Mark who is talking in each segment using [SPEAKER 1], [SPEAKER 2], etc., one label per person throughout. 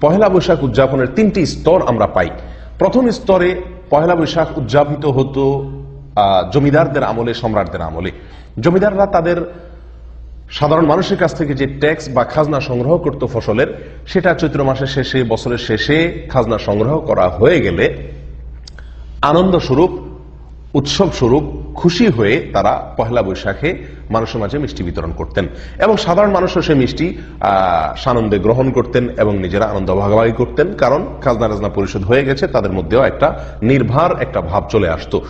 [SPEAKER 1] পহেলা বৈশাখ উদযাপনের তিনটি স্তর আমরা পাই। প্রথম স্তরে পহেলা বৈশাখ উদযাপিত হতো জমিদারদের আমলে, সম্রাটদের আমলে। জমিদাররা তাদের সাধারণ মানুষের কাছ থেকে যে ট্যাক্স বা খাজনা সংগ্রহ করত ফসলের, সেটা চৈত্র মাসের শেষে, বছরের শেষে খাজনা সংগ্রহ করা হয়ে গেলে আনন্দ স্বরূপ উৎসব স্বরূপ খুশি হয়ে তারা পহেলা বৈশাখে মানুষের মাঝে মিষ্টি বিতরণ করতেন এবং সাধারণ মানুষও সেই মিষ্টি সানন্দে গ্রহণ করতেন এবং নিজেরা আনন্দ ভাগাভাগি করতেন। কারণ খাজনা রাজনা পরিশোধ হয়ে গেছে, তাদের মধ্যেও একটা নির্ভার, একটা ভাব চলে আসতো।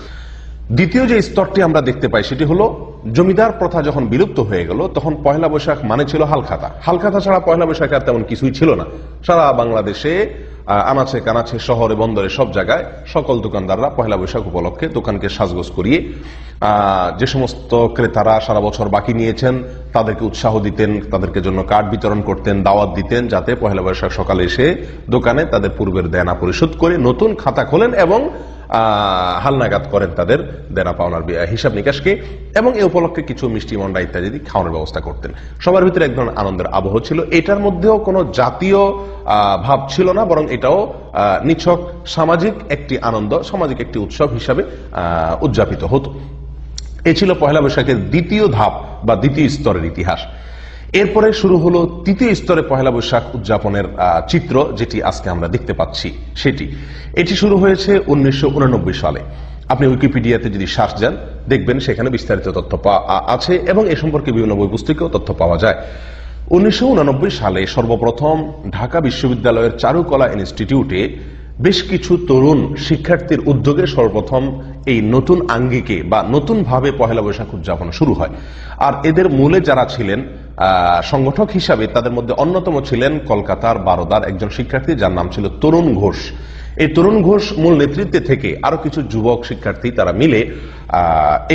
[SPEAKER 1] দ্বিতীয় যে স্তরটি আমরা দেখতে পাই সেটি হলো, জমিদার প্রথা যখন বিলুপ্ত হয়ে গেল, তখন পয়লা বৈশাখ মানে ছিল হালখাতা। হালখাতা ছাড়া পয়লা বৈশাখে আর তেমন কিছুই ছিল না। সারা বাংলাদেশে আনাচে কানাচে শহরে, বন্দরে, সব জায়গায় সকল দোকানদাররা পয়লা বৈশাখ উপলক্ষে দোকানকে সাজগোজ করিয়ে যে সমস্ত ক্রেতারা সারা বছর বাকি নিয়েছেন, তাদেরকে উৎসাহ দিতেন, তাদেরকে জন্য কার্ড বিতরণ করতেন, দাওয়াত দিতেন, যাতে পয়লা বৈশাখ সকালে এসে দোকানে তাদের পূর্বের দেনা পরিশোধ করে নতুন খাতা খোলেন এবং হালনাগাদ করেন তাদের দেনা পাওনার হিসাব নিকাশকে এবং এ উপলক্ষে কিছু মিষ্টি মন্ডা ইত্যাদি খাওয়ানোর ব্যবস্থা করতেন। সবার ভিতরে এক ধরনের আনন্দের আবহ ছিল। এটার মধ্যেও কোনো জাতীয় ভাব ছিল না, বরং এটাও নিছক সামাজিক একটি আনন্দ, সামাজিক একটি উৎসব হিসাবে উদযাপিত হতো। এ ছিল পহেলা বৈশাখের দ্বিতীয় ধাপ বা দ্বিতীয় স্তরের ইতিহাস। এরপরে শুরু হলো তৃতীয় স্তরে পহেলা বৈশাখ উদযাপনের চিত্র যেটি আজকে আমরা দেখতে পাচ্ছি সেটি। এটি শুরু হয়েছে উনিশশো সালে। আপনি উইকিপিডিয়াতে যদি সার্চ যান, দেখবেন সেখানে বিস্তারিত তথ্য আছে এবং এ সম্পর্কে বিভিন্ন বই পুস্তকেও তথ্য পাওয়া যায়। উনিশশো সালে সর্বপ্রথম ঢাকা বিশ্ববিদ্যালয়ের চারুকলা ইনস্টিটিউটে বেশ কিছু তরুণ শিক্ষার্থীর উদ্যোগে সর্বপ্রথম এই নতুন আঙ্গিকে বা নতুন ভাবে পহেলা বৈশাখ উদযাপন শুরু হয়। আর এদের মূলে যারা ছিলেন সংগঠক হিসাবে তাদের মধ্যে অন্যতম ছিলেন কলকাতার বারোদার একজন শিক্ষার্থী যার নাম ছিল তরুণ ঘোষ। এই তরুণ ঘোষ মূল নেতৃত্বে থেকে আরও কিছু যুবক শিক্ষার্থী তারা মিলে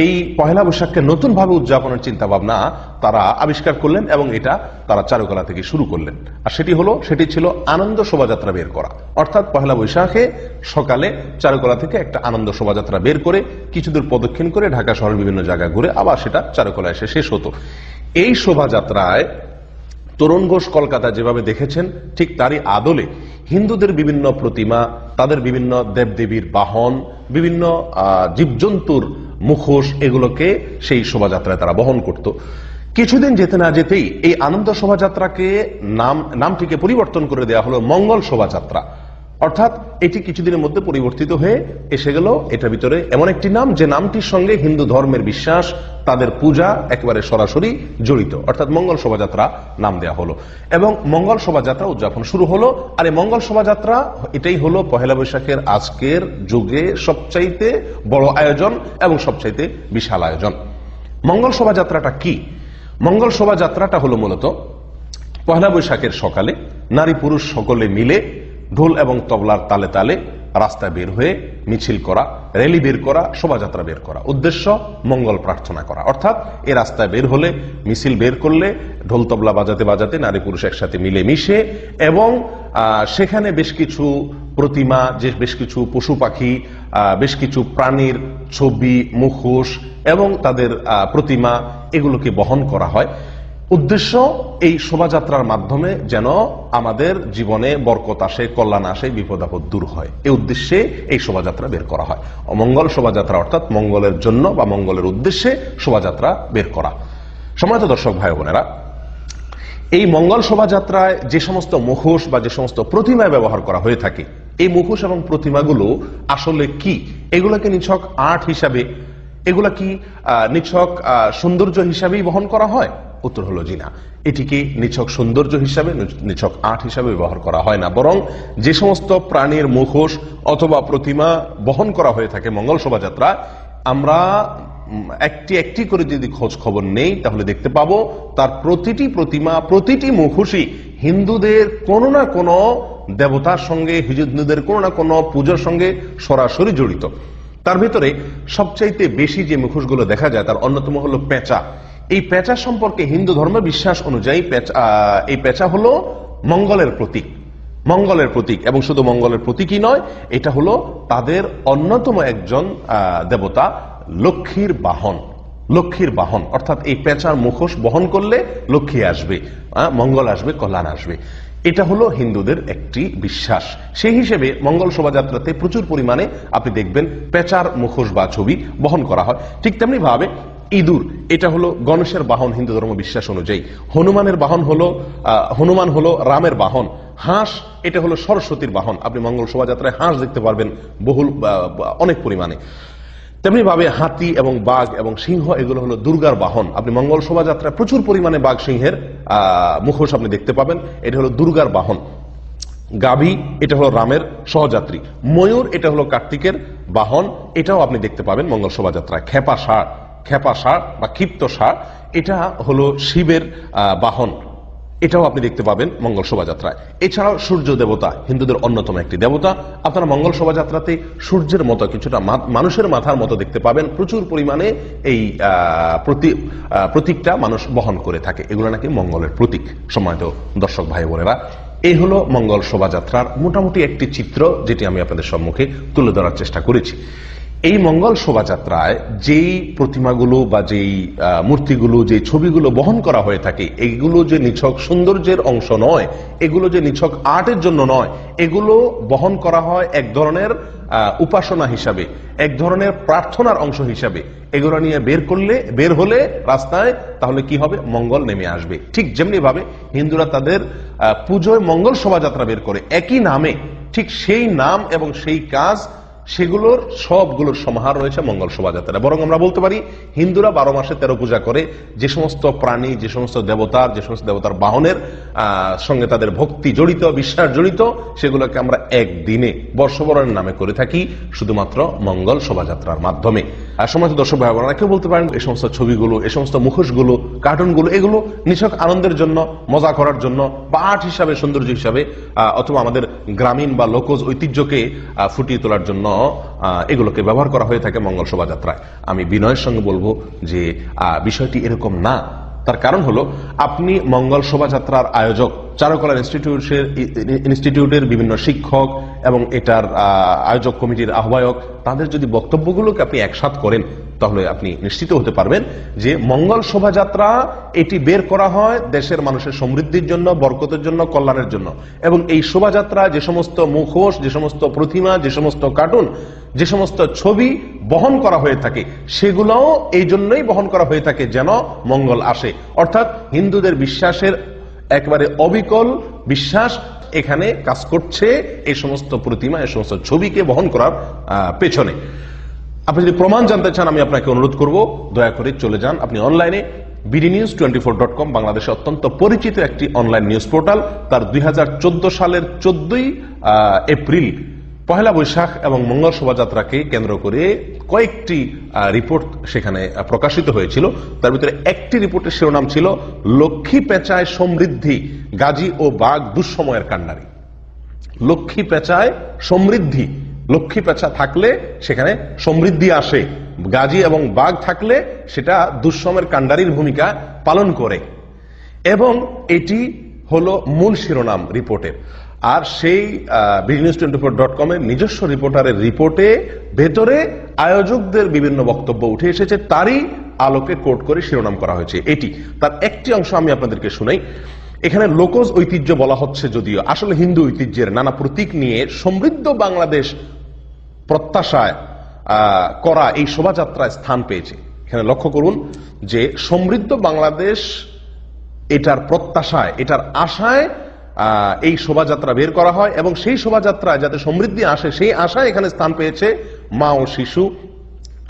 [SPEAKER 1] এই পহেলা বৈশাখকে নতুন ভাবে উদযাপনের চিন্তা ভাবনা তারা আবিষ্কার করলেন এবং এটা তারা চারুকলা থেকে শুরু করলেন। আর সেটি হলো, সেটি ছিল আনন্দ শোভাযাত্রা বের করা। অর্থাৎ পহেলা বৈশাখে সকালে চারুকলা থেকে একটা আনন্দ শোভাযাত্রা বের করে কিছু দূর প্রদক্ষিণ করে ঢাকা শহরের বিভিন্ন জায়গায় ঘুরে আবার সেটা চারুকলা এসে শেষ হতো। এই শোভাযাত্রায় তরুণ ঘোষ কলকাতা যেভাবে দেখেছেন, ঠিক তারই আদলে হিন্দুদের বিভিন্ন প্রতিমা, তাদের বিভিন্ন দেবদেবীর বাহন, বিভিন্ন জীবজন্তুর মুখোশ এগুলোকে সেই শোভাযাত্রায় তারা বহন করত। কিছুদিন যেতে না যেতেই এই আনন্দ শোভাযাত্রাকে নাম, নামটিকে পরিবর্তন করে দেয়া হলো মঙ্গল শোভাযাত্রা। অর্থাৎ এটি কিছুদিনের মধ্যে পরিবর্তিত হয়ে এসে গেল। এটা ভিতরে এমন একটি নাম, যে নামটির সঙ্গে হিন্দু ধর্মের বিশ্বাস, তাদের পূজা একেবারে সরাসরি জড়িত। অর্থাৎ মঙ্গল শোভাযাত্রা নাম দেওয়া হলো। এবং মঙ্গল শোভাযাত্রা উদযাপন শুরু হলো। আর এই মঙ্গল শোভাযাত্রা, এটাই হলো পহেলা বৈশাখের আজকের যুগে সবচাইতে বড় আয়োজন এবং সবচাইতে বিশাল আয়োজন। মঙ্গল শোভাযাত্রাটা কি? মঙ্গল শোভাযাত্রাটা হলো মূলত পহেলা বৈশাখের সকালে নারী পুরুষ সকলে মিলে ঢোল এবং তবলার তালে তালে রাস্তায় বের হয়ে মিছিল করা, র্যালি বের করা, শোভাযাত্রা বের করা। উদ্দেশ্য, মঙ্গল প্রার্থনা করা। অর্থাৎ এ রাস্তায় বের হলে, মিছিল বের করলে, ঢোল তবলা বাজাতে বাজাতে নারী পুরুষ একসাথে মিলে মিশে এবং সেখানে বেশ কিছু প্রতিমা, যে বেশ কিছু পশু পাখি বেশ কিছু প্রাণীর ছবি, মুখোশ এবং তাদের প্রতিমা এগুলোকে বহন করা হয়। উদ্দেশ্য এই শোভাযাত্রার মাধ্যমে যেন আমাদের জীবনে বরকত আসে, কল্যাণ আসে, বিপদ আপদ দূর হয়। এই উদ্দেশ্যে এই শোভাযাত্রা বের করা হয়। অমঙ্গল শোভাযাত্রা অর্থাৎ মঙ্গলের জন্য বা মঙ্গলের উদ্দেশ্যে শোভাযাত্রা বের করা। সম্মানিত দর্শক ভাই বোনেরা, এই মঙ্গল শোভাযাত্রায় যে সমস্ত মুখোশ বা যে সমস্ত প্রতিমা ব্যবহার করা হয়ে থাকে, এই মুখোশ এবং প্রতিমাগুলো আসলে কি? এগুলোকে নিছক আর্ট হিসাবে, এগুলা কি নিছক সৌন্দর্য হিসাবেই বহন করা হয়? উত্তর হলো জিনা এটিকে নিছক সৌন্দর্য হিসাবে, নিছক আর্ট হিসাবে ব্যবহার করা হয় না। বরং যে সমস্ত প্রাণীর মুখোশ অথবা প্রতিমা বহন করা হয়ে থাকে মঙ্গল শোভাযাত্রা, আমরা একটি একটি করে যদি খোঁজ খবর নেই, তাহলে দেখতে পাবো তার প্রতিটি প্রতিমা, প্রতিটি মুখোশই হিন্দুদের কোনো না কোনো দেবতার সঙ্গে, হিন্দুদের কোনো না কোনো পুজোর সঙ্গে সরাসরি জড়িত। তার ভিতরে সবচাইতে বেশি যে মুখোশগুলো দেখা যায়, তার অন্যতম হলো পেঁচা। এই পেঁচা সম্পর্কে হিন্দু ধর্মের বিশ্বাস অনুযায়ী এই পেঁচা হলো মঙ্গলের প্রতীক। মঙ্গলের প্রতীক, এবং শুধু মঙ্গলের প্রতীকই নয়, এটা হলো তাদের অন্যতম একজন দেবতা, লক্ষ্মীর বাহন। লক্ষ্মীর বাহন, অর্থাৎ এই পেঁচার মুখোশ বহন করলে লক্ষ্মী আসবে মঙ্গল আসবে, কল্যাণ আসবে। এটা হলো হিন্দুদের একটি বিশ্বাস। সেই হিসেবে মঙ্গল শোভাযাত্রাতে প্রচুর পরিমাণে আপনি দেখবেন পেচার মুখোশ বা ছবি বহন করা হয়। ঠিক তেমনি ভাবে ইঁদুর, এটা হলো গণেশের বাহন হিন্দু ধর্ম বিশ্বাস অনুযায়ী। হনুমানের বাহন হলো হনুমান হলো রামের বাহন। হাঁস, এটা হলো সরস্বতীর বাহন। আপনি মঙ্গল শোভাযাত্রায় হাঁস দেখতে পারবেন বহুল অনেক পরিমাণে। তেমনি ভাবে হাতি এবং বাঘ এবং সিংহ, এগুলো হলো দুর্গার বাহন। আপনি মঙ্গল শোভাযাত্রায় প্রচুর পরিমাণে বাঘ সিংহের মুখোশ আপনি দেখতে পাবেন। এটা হলো দুর্গার বাহন। গাভী, এটা হলো রামের সহযাত্রী। ময়ূর, এটা হলো কার্তিকের বাহন। এটাও আপনি দেখতে পাবেন মঙ্গল শোভাযাত্রায়। খেপা ষাঁড়। খেপা ষাঁড় বা ক্ষিপ্ত ষাঁড় এটা হলো শিবের বাহন। এটাও আপনি দেখতে পাবেন মঙ্গল শোভাযাত্রায় এছাড়াও সূর্য দেবতা, হিন্দুদের অন্যতম একটি দেবতা। আপনারা মঙ্গল শোভাযাত্রাতে সূর্যের মতো কিছুটা মানুষের মাথার মতো দেখতে পাবেন। প্রচুর পরিমাণে এই প্রতীকটা মানুষ বহন করে থাকে। এগুলো নাকি মঙ্গলের প্রতীক, সম্মানিত দর্শক ভাই বোনেরা। এই হলো মঙ্গল শোভাযাত্রার মোটামুটি একটি চিত্র, যেটি আমি আপনাদের সম্মুখে তুলে ধরার চেষ্টা করেছি। এই মঙ্গল শোভাযাত্রায় যেই প্রতিমাগুলো বা যেই মূর্তিগুলো যে ছবিগুলো বহন করা হয়ে থাকে, এগুলো যে নিছক সৌন্দর্যের অংশ নয়, এগুলো যে নিছক আর্টের জন্য নয়, এগুলো বহন করা হয় এক ধরনের উপাসনা হিসাবে, এক ধরনের প্রার্থনার অংশ হিসাবে। এগুলো নিয়ে বের করলে, বের হলে রাস্তায় তাহলে কি হবে? মঙ্গল নেমে আসবে। ঠিক যেমনি ভাবে হিন্দুরা তাদের পুজোয় মঙ্গল শোভাযাত্রা বের করে, একই নামে, ঠিক সেই নাম এবং সেই কাজ সেগুলোর সবগুলোর সমাহার রয়েছে মঙ্গল শোভাযাত্রা বরং আমরা বলতে পারি, হিন্দুরা বারো মাসে তেরো পূজা করে, যে সমস্ত প্রাণী, যে সমস্ত দেবতার, যে সমস্ত দেবতার বাহনের সঙ্গে তাদের ভক্তি জড়িত, বিশ্বাস জড়িত, সেগুলোকে আমরা একদিনে বর্ষবরণের নামে করে থাকি, শুধুমাত্র মঙ্গল শোভাযাত্রার মাধ্যমে। আর সমাজ দর্শক ভাই বোনেরা কেউ বলতে পারেন এই সমস্ত ছবিগুলো এই সমস্ত মুখোশগুলো, কার্টুনগুলো, এগুলো নিছক আনন্দের জন্য, মজা করার জন্য বা আর্ট হিসাবে, সৌন্দর্য হিসাবে অথবা আমাদের গ্রামীণ বা লোকজ ঐতিহ্যকে ফুটিয়ে তোলার জন্য এগুলোকে ব্যবহার করা হয়ে থাকে মঙ্গল শোভাযাত্রায়। আমি বিনয়ের সঙ্গে বলব যে বিষয়টি এরকম না। তার কারণ হলো, আপনি মঙ্গল শোভাযাত্রার আয়োজক চারুকলা ইনস্টিটিউটের ইনস্টিটিউটের বিভিন্ন শিক্ষক এবং এটার আয়োজক কমিটির আহ্বায়ক, তাদের যদি বক্তব্যগুলোকে আপনি একসাথ করেন, তাহলে আপনি নিশ্চিত হতে পারবেন যে মঙ্গল শোভাযাত্রা এটি বের করা হয় দেশের মানুষের সমৃদ্ধির জন্য, বরকতের জন্য, কল্যাণের জন্য। এবং এই শোভাযাত্রা যে সমস্ত মুখোশ, যে সমস্ত প্রতিমা, যে সমস্ত কার্টুন, যে সমস্ত ছবি বহন করা হয়ে থাকে, সেগুলোও এই জন্যই বহন করা হয়ে থাকে যেন মঙ্গল আসে। অর্থাৎ হিন্দুদের বিশ্বাসের একেবারে অবিকল বিশ্বাস এখানে কাজ করছে এই সমস্ত প্রতিমা, এই সমস্ত ছবিকে বহন করার পেছনে। আপনি যদি প্রমাণ জানতে চান, আমি আপনাকে অনুরোধ করব, দয়া করে চলে যান। আপনি অনলাইনে BD news twenty four dot com, বাংলাদেশে অত্যন্ত পরিচিত একটি অনলাইন নিউজ পোর্টাল। তার দুই হাজার চোদ্দ সালের চোদ্দই এপ্রিল পহেলা বৈশাখ এবং মঙ্গল শোভাযাত্রাকে কেন্দ্র করে কয়েকটি রিপোর্ট সেখানে প্রকাশিত হয়েছিল। তার ভিতরে একটি রিপোর্টের শিরোনাম ছিল, লক্ষ্মী পেঁচায় সমৃদ্ধি, গাজী ও বাঘ দুঃসময়ের কান্ডারি। লক্ষ্মী পেঁচায় সমৃদ্ধি, লক্ষ্মী পেঁচা থাকলে সেখানে সমৃদ্ধি আসে, গাজী এবং বাঘ থাকলে সেটা দুঃসময়ের কাণ্ডারির ভূমিকা পালন করে। এবং এটি হলো মূল শিরোনাম রিপোর্টের। আর সেই বিজনেস টোয়েন্টি ফোর ডট কমের নিজস্ব রিপোর্টারের রিপোর্টে ভেতরে আয়োজকদের বিভিন্ন বক্তব্য উঠে এসেছে। তারই আলোকে কোট করে শিরোনাম করা হয়েছে। এটি তার একটি অংশ আমি আপনাদেরকে শুনাই। এখানে লোকজ ঐতিহ্য বলা হচ্ছে যদিও আসলে হিন্দু ঐতিহ্যের নানা প্রতীক নিয়ে সমৃদ্ধ বাংলাদেশ প্রত্যাশায় করা এই শোভাযাত্রায় স্থান পেয়েছে। এখানে লক্ষ্য করুন যে সমৃদ্ধ বাংলাদেশ এটার প্রত্যাশায়, এটার আশায় এই শোভাযাত্রা বের করা হয় এবং সেই শোভাযাত্রায় যাতে সমৃদ্ধি আসে, সেই আশায় এখানে স্থান পেয়েছে মা ও শিশু।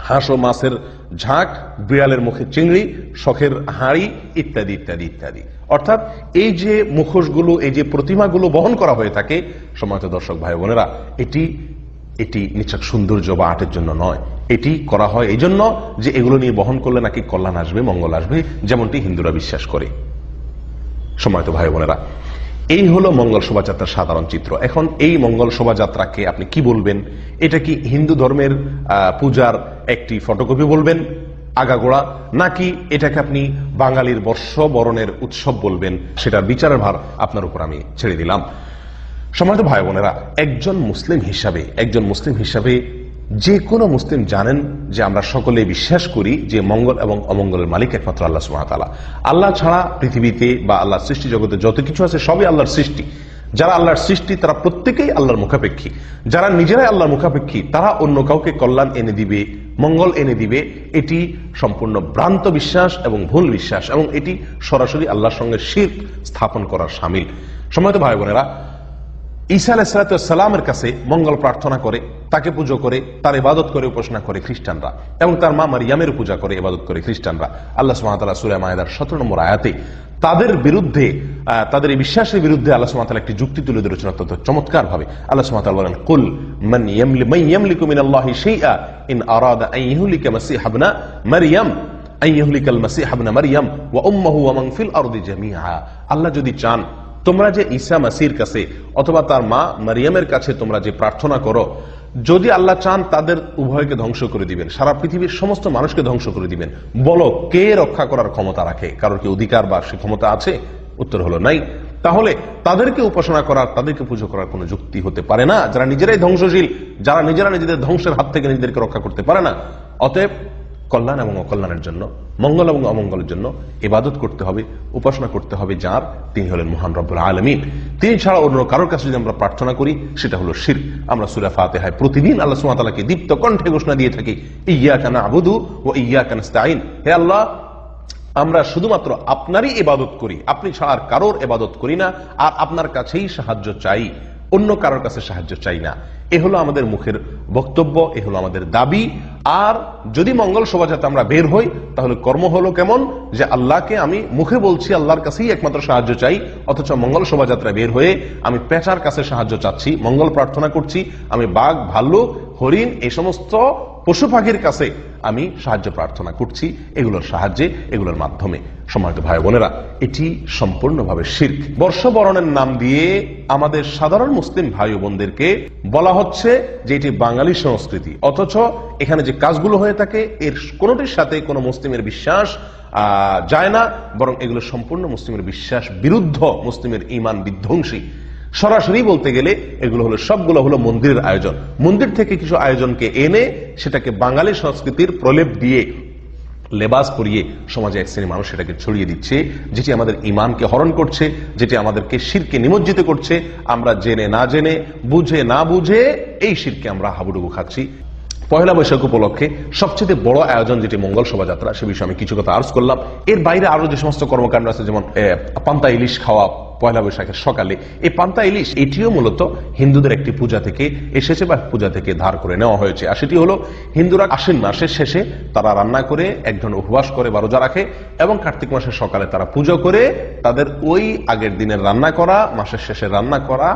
[SPEAKER 1] হাঁস ও মাছের ঝাঁক, বিড়ালের মুখে চিংড়ি, শখের হাঁড়ি ইত্যাদি ইত্যাদি ইত্যাদি। অর্থাৎ এই যে মুখোশগুলো, এই যে প্রতিমাগুলো বহন করা হয়ে থাকে সময়ত দর্শক ভাই বোনেরা, এটি এটি নিছক সৌন্দর্য বা আর্টের জন্য নয়। এটি করা হয় এই জন্য যে এগুলো নিয়ে বহন করলে নাকি কল্যাণ আসবে, মঙ্গল আসবে, যেমনটি হিন্দুরা বিশ্বাস করে। সময়ত ভাই বোনেরা এই হলো মঙ্গল শোভাযাত্রার সাধারণ চিত্র। এখন এই মঙ্গল শোভাযাত্রাকে আপনি কি বলবেন? এটা কি হিন্দু ধর্মের পূজার একটি ফটোকপি বলবেন, আগাগোড়া? নাকি এটাকে আপনি বাঙালির বর্ষ বরণের উৎসব বলবেন? সেটার বিচারের ভার আপনার উপর আমি ছেড়ে দিলাম। সম্মানিত ভাই বোনেরা, একজন মুসলিম হিসাবে, একজন মুসলিম হিসাবে যে কোনো মুসলিম জানেন যে আমরা সকলে বিশ্বাস করি যে মঙ্গল এবং অমঙ্গলের মালিক একমাত্র আল্লাহ সুমাতালা আল্লাহ ছাড়া পৃথিবীতে বা আল্লাহর সৃষ্টি জগতে যত কিছু আছে সবই আল্লাহর সৃষ্টি। যারা আল্লাহর সৃষ্টি, তারা প্রত্যেকেই আল্লাহর মুখাপেক্ষী। যারা নিজেরাই আল্লাহর মুখাপেক্ষী, তারা অন্য কাউকে কল্যাণ এনে দিবে, মঙ্গল এনে দিবে। এটি সম্পূর্ণ ভ্রান্ত বিশ্বাস এবং ভুল বিশ্বাস এবং এটি সরাসরি আল্লাহর সঙ্গে শির স্থাপন করার সামিল। সময়ত ভাই বোনেরা ঈসা আলাহিসাল্লামের কাছে মঙ্গল প্রার্থনা করে, তাকে পুজো করে, তার ইবাদত করে, উপাসনা করে খ্রিস্টানরা এবং তার মা মারিয়ামের পূজা করে, ইবাদত করে খ্রিস্টানরা। আল্লাহ সুমাতাল্লাহ সুরে মায়েদার সতেরো নম্বর আয়াতে তাদের বিরুদ্ধে তাদের এই বিশ্বাসের বিরুদ্ধে আল্লাহ সুমাতাল একটি যুক্তি তুলে ধরেছেন অত্যন্ত চমৎকার ভাবে আল্লাহ সুমাতাল বলেন, কুল মান ইয়ামলি, মান ইয়ামলিকু শাইআ ইন আরাদা আন মাসিহাবনা মারিয়াম, আন মাসিহাবনা মারিয়াম, ওয়া উম্মুহু ওয়া মান ফিল আরদি জামিআ। আল্লাহ যদি চান তোমরা যে ঈসা মাসির কাছে অথবা তার মা মারিয়ামের কাছে তোমরা যে প্রার্থনা করো, যদি আল্লাহ চান তাদের উভয়কে ধ্বংস করে দিবেন, সারা পৃথিবীর সমস্ত মানুষকে ধ্বংস করে দিবেন, বলো কে রক্ষা করার ক্ষমতা রাখে? কারোর কি অধিকার বা সে ক্ষমতা আছে? উত্তর হলো নাই। তাহলে তাদেরকে উপাসনা করার, তাদেরকে পুজো করার কোনো যুক্তি হতে পারে না। যারা নিজেরাই ধ্বংসশীল, যারা নিজেরা নিজেদের ধ্বংসের হাত থেকে নিজেদেরকে রক্ষা করতে পারে না, অতএব কল্যাণ এবং অকল্যাণের জন্য, মঙ্গল এবং অমঙ্গলের জন্য ইবাদত করতে হবে, উপাসনা করতে হবে, যার তিনি হলেন মহান রব্বুল আলমিন। তিনি ছাড়া অন্য কারোর কাছে যদি আমরা প্রার্থনা করি, সেটা হলো শির। আমরা সুরা ফাতেহায় প্রতিদিন আল্লাহ সুমাতালাকে দীপ্ত কণ্ঠে ঘোষণা দিয়ে থাকি ইয়া কানা আবুদু ও ইয়া কানা স্তাইন হে আল্লাহ, আমরা শুধুমাত্র আপনারই ইবাদত করি, আপনি ছাড়া আর কারোর ইবাদত করি না, আর আপনার কাছেই সাহায্য চাই। অন্য কারোর কাছে সাহায্য চাই না। এ হলো আমাদের মুখের বক্তব্য, এ হলো আমাদের দাবি। আর যদি মঙ্গল শোভাযাত্রা আমরা বের হই, তাহলে কর্ম হলো কেমন? যে আল্লাহকে আমি মুখে বলছি, আল্লাহর কাছেই একমাত্র সাহায্য চাই, অথচ মঙ্গল শোভাযাত্রা বের হয়ে আমি পেঁচার কাছে সাহায্য চাচ্ছি, মঙ্গল প্রার্থনা করছি, আমি বাঘ, ভাল্লুক হরিণ এই সমস্ত পশু পাখির কাছে আমি সাহায্য প্রার্থনা করছি। এগুলোর সাহায্যে, এগুলোর মাধ্যমে। সমাজ ভাই বোনেরা, এটি সম্পূর্ণভাবে শির্ক। বর্ষবরণের নাম দিয়ে আমাদের সাধারণ মুসলিম ভাই বোনদেরকে বলা হচ্ছে যে এটি বাঙালি সংস্কৃতি। অথচ এখানে যে কাজগুলো হয়ে থাকে, এর কোনোটির সাথে কোনো মুসলিমের বিশ্বাস যায় না। বরং এগুলো সম্পূর্ণ মুসলিমের বিশ্বাস বিরুদ্ধ মুসলিমের ইমান বিধ্বংসী। সরাসরি বলতে গেলে এগুলো হলো, সবগুলো হলো মন্দিরের আয়োজন। মন্দির থেকে কিছু আয়োজনকে এনে সেটাকে বাঙালি সংস্কৃতির প্রলেপ দিয়ে, লেবাস পরিয়ে সমাজে এক শ্রেণি মানুষ সেটাকে ছড়িয়ে দিচ্ছে, যেটি আমাদের ইমানকে হরণ করছে, যেটি আমাদেরকে শিরকে নিমজ্জিত করছে। আমরা জেনে না জেনে, বুঝে না বুঝে এই শিরকে আমরা হাবুডুবু খাচ্ছি। পয়লা বৈশাখ উপলক্ষে সবচেয়ে বড় আয়োজন যেটি মঙ্গল শোভাযাত্রা, সে বিষয়ে আমি কিছু কথা আর্জ করলাম। এর বাইরে আরও যে সমস্ত কর্মকাণ্ড আছে, যেমন পান্তা ইলিশ খাওয়া পয়লা বৈশাখের সকালে। এই পান্তা ইলিশ, এটিও মূলত হিন্দুদের একটি পূজা থেকে এসেছে বা পূজা থেকে ধার করে নেওয়া হয়েছে। আর সেটি হলো, হিন্দুরা আশ্বিন মাসের শেষে তারা রান্না করে, একজন উপবাস করে বা রোজা রাখে এবং কার্তিক মাসের সকালে তারা পুজো করে, তাদের ওই আগের দিনের রান্না করা, মাসের শেষে রান্না করা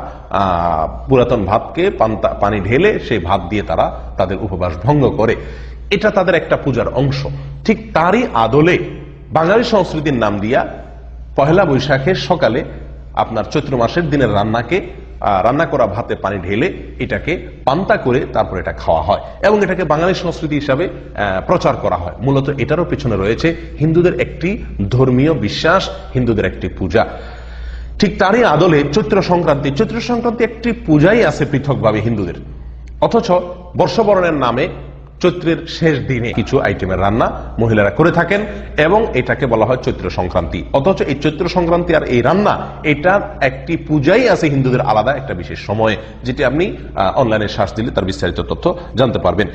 [SPEAKER 1] পুরাতন ভাতকে পান্তা, পানি ঢেলে সেই ভাত দিয়ে তারা তাদের উপবাস ভঙ্গ করে। এটা তাদের একটা পূজার অংশ। ঠিক তারই আদলে বাঙালি সংস্কৃতির নাম দিয়া পহেলা বৈশাখের সকালে আপনার চৈত্র মাসের দিনের রান্নাকে রান্না করা ভাতে পানি ঢেলে এটাকে পান্তা করে তারপর এটা খাওয়া হয় এবং এটাকে বাঙালি সংস্কৃতি হিসাবে প্রচার করা হয়। মূলত এটারও পেছনে রয়েছে হিন্দুদের একটি ধর্মীয় বিশ্বাস, হিন্দুদের একটি পূজা। ঠিক তারই আদলে চৈত্র সংক্রান্তি চৈত্র সংক্রান্তি একটি পূজাই আছে পৃথকভাবে হিন্দুদের। অথচ বর্ষবরণের নামে চৈত্রের শেষ দিনে কিছু আইটেমের রান্না মহিলারা করে থাকেন এবং এটাকে বলা হয় চৈত্র সংক্রান্তি। অথচ এই চৈত্র সংক্রান্তি আর এই রান্না, এটা একটি পূজাই আছে হিন্দুদের আলাদা একটা বিশেষ সময়ে, যেটি আপনি অনলাইনে শ্বাস দিলে তার বিস্তারিত তথ্য জানতে পারবেন।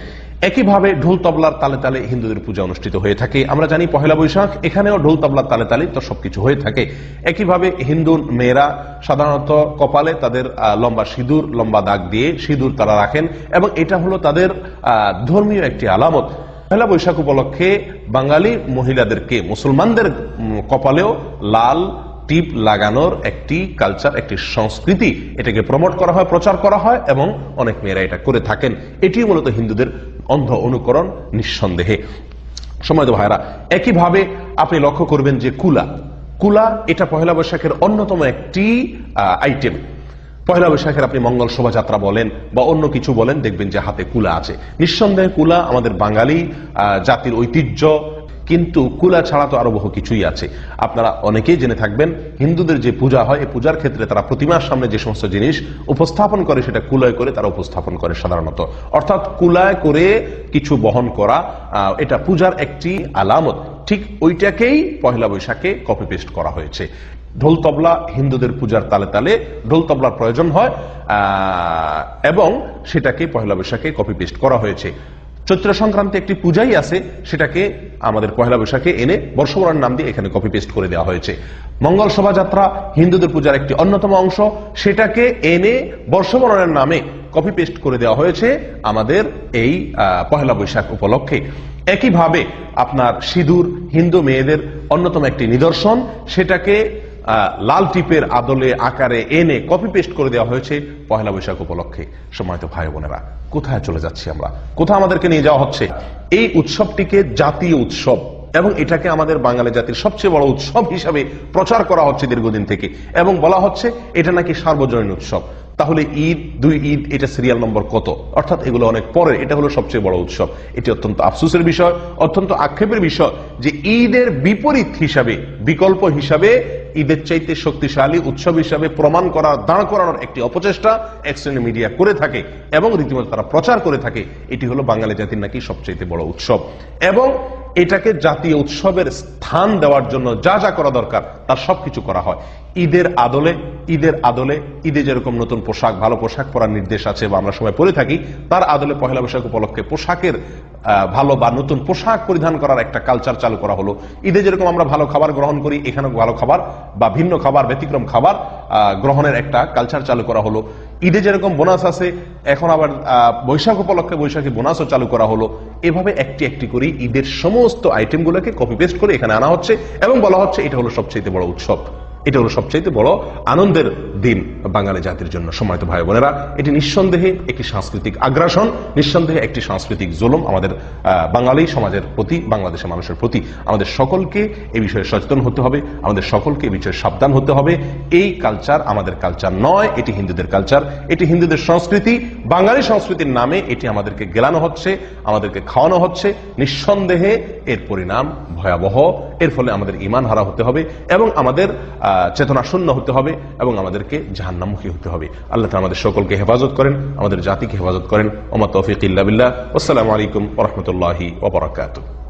[SPEAKER 1] একইভাবে ঢোল তবলার তালে তালে হিন্দুদের পূজা অনুষ্ঠিত হয়ে থাকে। আমরা জানি পহেলা বৈশাখ, এখানেও ঢোল তবলার তালে তালে তো সবকিছু হয়ে থাকে। একইভাবে হিন্দু মেয়েরা সাধারণত কপালে তাদের লম্বা সিঁদুর, লম্বা দাগ দিয়ে সিঁদুর তারা রাখেন এবং এটা হলো তাদের ধর্মীয় একটি আলামত। পহেলা বৈশাখ উপলক্ষে বাঙালি মহিলাদেরকে মুসলমানদের কপালেও লাল টিপ লাগানোর একটি কালচার, একটি সংস্কৃতি এটাকে প্রমোট করা হয়, প্রচার করা হয় এবং অনেক মেয়েরা এটা করে থাকেন। এটি মূলত হিন্দুদের অন্ধ অনুকরণ নিঃসন্দেহে। সময় তো ভাইরা একইভাবে আপনি লক্ষ্য করবেন যে কুলা কুলা এটা পহেলা বৈশাখের অন্যতম একটি আইটেম পহেলা বৈশাখের আপনি মঙ্গল শোভাযাত্রা বলেন বা অন্য কিছু বলেন, দেখবেন যে হাতে কুলা আছে। নিঃসন্দেহে কুলা আমাদের বাঙালি জাতির ঐতিহ্য কিন্তু কুলা ছাড়া তো আরও বহু কিছুই আছে। আপনারা অনেকেই জেনে থাকবেন, হিন্দুদের যে পূজা হয়, এই পূজার ক্ষেত্রে তারা প্রতিমার সামনে যে সমস্ত জিনিস উপস্থাপন করে, সেটা কুলায় করে তারা উপস্থাপন করে সাধারণত। অর্থাৎ কুলায় করে কিছু বহন করা এটা পূজার একটি আলামত। ঠিক ওইটাকেই পহেলা বৈশাখে কপি পেস্ট করা হয়েছে। ঢোল তবলা হিন্দুদের পূজার তালে তালে ঢোল তবলার প্রয়োজন হয় এবং সেটাকে পহেলা বৈশাখে কপি পেস্ট করা হয়েছে। চৈত্র সংক্রান্তি একটি পূজাই আছে, সেটাকে আমাদের পহেলা বৈশাখে এনে বর্ষবরণ নাম দিয়ে এখানে কপি পেস্ট করে দেওয়া হয়েছে। মঙ্গল শোভাযাত্রা হিন্দুদের পূজার একটি অন্যতম অংশ, সেটাকে এনে বর্ষবরণের নামে কপি পেস্ট করে দেওয়া হয়েছে আমাদের এই পহেলা বৈশাখ উপলক্ষে। একইভাবে আপনার সিঁদুর, হিন্দু মেয়েদের অন্যতম একটি নিদর্শন, সেটাকে লাল টিপের আদলে আকারে এনে কপি পেস্ট করে দেওয়া হয়েছে পহেলা বৈশাখ উপলক্ষে। সময়ত ভাই বোনেরা, কোথায় চলে যাচ্ছি আমরা? কোথায় আমাদেরকে নিয়ে যাওয়া হচ্ছে? এই উৎসবটিকে জাতীয় উৎসব এবং এটাকে আমাদের বাঙালি জাতির সবচেয়ে বড় উৎসব হিসাবে প্রচার করা হচ্ছে দীর্ঘদিন থেকে এবং বলা হচ্ছে এটা নাকি সার্বজনীন উৎসব। তাহলে ঈদ, দুই ঈদ, এটা সিরিয়াল নম্বর কত? অর্থাৎ এগুলো অনেক পরে এটা হলো সবচেয়ে বড় উৎসব। এটি অত্যন্ত আফসোসের বিষয়, অত্যন্ত আক্ষেপের বিষয় যে ঈদের বিপরীত হিসাবে, বিকল্প হিসাবে ঈদের চাইতে শক্তিশালী উৎসব হিসাবে প্রমাণ করা, দাঁড় করানোর একটি অপচেষ্টা এক শ্রেণি মিডিয়া করে থাকে এবং রীতিমতো তারা প্রচার করে থাকে। এটি হলো বাঙালি জাতির নাকি সবচেয়ে বড় উৎসব। এবং এটাকে জাতীয় উৎসবের স্থান দেওয়ার জন্য যা যা করা দরকার, তার সবকিছু করা হয়। ঈদের আদলে ঈদের আদলে, ঈদে যেরকম নতুন পোশাক, ভালো পোশাক পরার নির্দেশ আছে বা আমরা সবাই পরে থাকি, তার আদলে পহেলা বৈশাখ উপলক্ষে পোশাকের ভালো বা নতুন পোশাক পরিধান করার একটা কালচার চালু করা হলো। ঈদে যেরকম আমরা ভালো খাবার গ্রহণ করি, এখানেও ভালো খাবার বা ভিন্ন খাবার, ব্যতিক্রম খাবার গ্রহণের একটা কালচার চালু করা হলো। ঈদে যেরকম বোনাস আছে, এখন আবার বৈশাখ উপলক্ষে বৈশাখী বোনাসও চালু করা হলো। এভাবে একটি একটি করে ঈদের সমস্ত আইটেমগুলোকে কপি পেস্ট করে এখানে আনা হচ্ছে এবং বলা হচ্ছে এটা হলো সবচেয়ে বড় উৎসব। এটা হলো সবচাইতে বড় আনন্দের দিন বাঙালি জাতির জন্য সময়ত ভাই বোনেরা। এটি নিঃসন্দেহে একটি সাংস্কৃতিক আগ্রাসন, নিঃসন্দেহে একটি সাংস্কৃতিক জুলুম আমাদের বাঙালি সমাজের প্রতি, বাংলাদেশের মানুষের প্রতি। আমাদের সকলকে এ বিষয়ে সচেতন হতে হবে, আমাদের সকলকে এ বিষয়ে সাবধান হতে হবে। এই কালচার আমাদের কালচার নয়, এটি হিন্দুদের কালচার, এটি হিন্দুদের সংস্কৃতি। বাঙালি সংস্কৃতির নামে এটি আমাদেরকে গেলানো হচ্ছে, আমাদেরকে খাওয়ানো হচ্ছে। নিঃসন্দেহে এর পরিণাম ভয়াবহ। এর ফলে আমাদের ইমান হারা হতে হবে এবং আমাদের চেতনা শূন্য হতে হবে এবং আমাদেরকে জাহান্নামুখী হতে হবে। আল্লাহ তালা আমাদের সকলকে হেফাজত করেন, আমাদের জাতিকে হেফাজত করেন। ওমা তৌফিক ইল্লা বিল্লাহ। আসসালামু আলাইকুম রহমতুল্লাহি